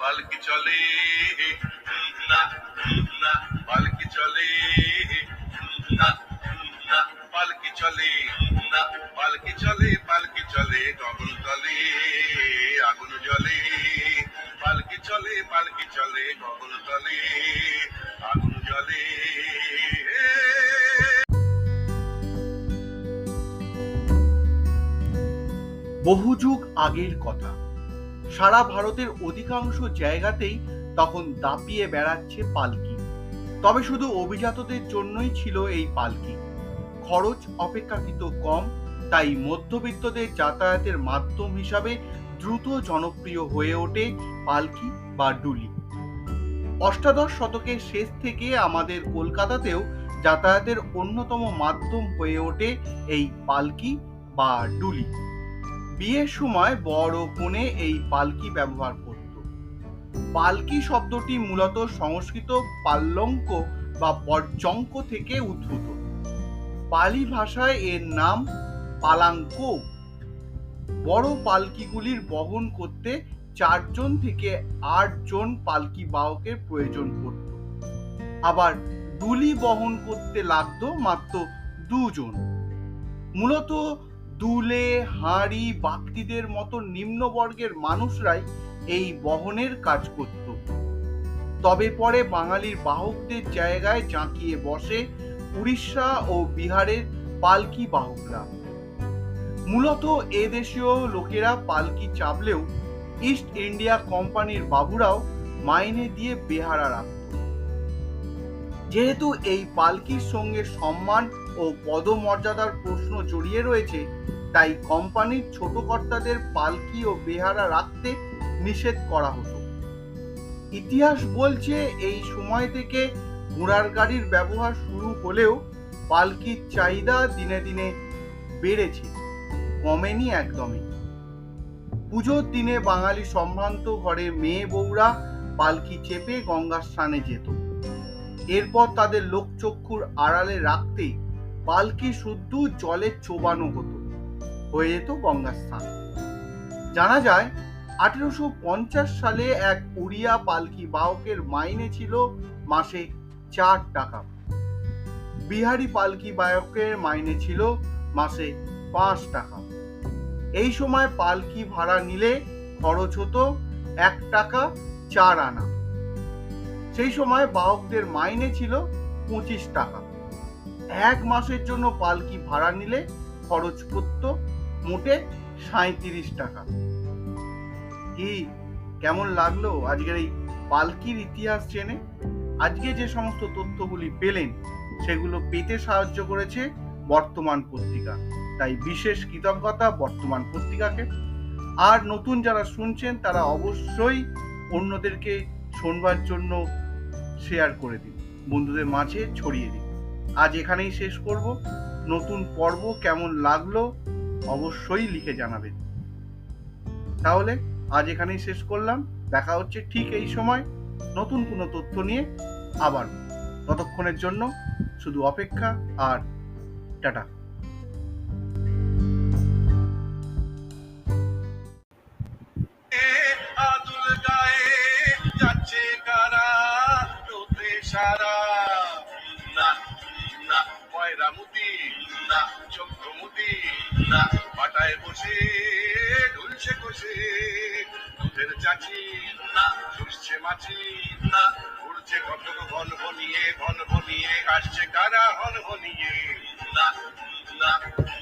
পালকি চলে না না পালকি চলে না না পালকি চলে না পালকি চলে বহু যুগ আগের কথা। সারা ভারতের অধিকাংশ জায়গাতেই তখন দাপিয়ে বেড়াচ্ছে পালকি। তবে শুধু অভিজাতদের জন্যই ছিল এই পালকি। খরচ অপেক্ষাকৃত কম, তাই মধ্যবিত্তদের যাতায়াতের মাধ্যম হিসাবে দ্রুত জনপ্রিয় হয়ে ওঠে পালকি বা ডুলি। অষ্টাদশ শতকের শেষ থেকে আমাদের কলকাতাতেও যাতায়াতের অন্যতম মাধ্যম হয়ে ওঠে এই পালকি বা ডুলি। বিয়ের সময় বড় কোণে এই পালকি ব্যবহার করত। পালকি শব্দটি মূলত সংস্কৃত পাল্লঙ্ক বা পর্যঙ্ক থেকে উদ্ভূত। পালি ভাষায় এর নাম পালাঙ্ক। বড় পালকিগুলির বহন করতে চারজন থেকে আটজন পালকি বাহকের প্রয়োজন পড়ত। আবার ডুলি বহন করতে লাগতো মাত্র দুজন। মূলত দুলে, হাঁড়ি, বাক্তিদের মতো নিম্নবর্গের মানুষরাই এই বহনের কাজ করত। তবে পরে বাঙালির বাহকদের জায়গায় জাঁকিয়ে বসে উড়িষ্যা ও বিহারের পালকি বাহকরা। মূলত এদেশীয় লোকেরা পালকি চাপলেও ইস্ট ইন্ডিয়া কোম্পানির বাবুরাও মাইনে দিয়ে বেহারা রাখত। যেহেতু এই পালকির সঙ্গে সম্মান ও পদমর্যাদার প্রশ্ন জড়িয়ে রয়েছে, তাই কোম্পানির ছোট কর্তাদের পালকি ও বেহারা রাখতে নিষেধ করা হতো। ইতিহাস বলছে, এই সময় থেকে ঘোড়ার গাড়ির ব্যবহার শুরু হলেও পালকির চাহিদা দিনে দিনে বেড়েছে, কমেনি একদমই। পুজোর দিনে বাঙালি সম্ভ্রান্ত ঘরে মেয়ে বউরা পালকি চেপে গঙ্গার স্নানে যেত। এরপর তাদের লোকচক্ষুর আড়ালে রাখতে পালকি শুদ্ধ জলে চোবানো হতো। হয়ে যেত গঙ্গা স্থান জানা যায়, আঠেরোশো পঞ্চাশ সালে এক উড়িয়া পালকি বাহকের মাইনে ছিল মাসে চার টাকা। বিহারি পালকি বাহকের মাইনে ছিল মাসে পাঁচ টাকা। এই সময় পালকি ভাড়া নিলে খরচ হতো এক টাকা চার আনা। সেই সময় বাহকদের মাইনে ছিল পঁচিশ টাকা। এক মাসের জন্য পালকি ভাড়া নিলে খরচ করত মোটে সাঁত্রিশ টাকা। কি, কেমন লাগল আজকের এই পালকির ইতিহাস জেনে? আজকে যে সমস্ত তথ্যগুলি পেলেন, সেগুলো পেতে সাহায্য করেছে বর্তমান পত্রিকা। তাই বিশেষ কৃতজ্ঞতা বর্তমান পত্রিকাকে। আর নতুন যারা শুনছেন, তারা অবশ্যই অন্যদেরকে শোনবার জন্য শেয়ার করে দিন। বন্ধুদের মাঝে ছড়িয়ে দিন। আজ এখানেই শেষ করব। নতুন পর্ব কেমন লাগল অবশ্যই লিখে জানাবেন। তাহলে আজ এখানেই শেষ করলাম। দেখা হচ্ছে ঠিক এই সময়। নতুন কোনো তথ্য নিয়ে আবার। ততক্ষণের জন্য শুধু অপেক্ষা আর টাটা। পাটায় বসে ঢুলছে কষে। দুধের চাচি না ঝুলছে মাছি না উড়ছে ঘটক ভন ভনিয়ে ভন ভনিয়ে আসছে কারা হন ভনিয়ে না না।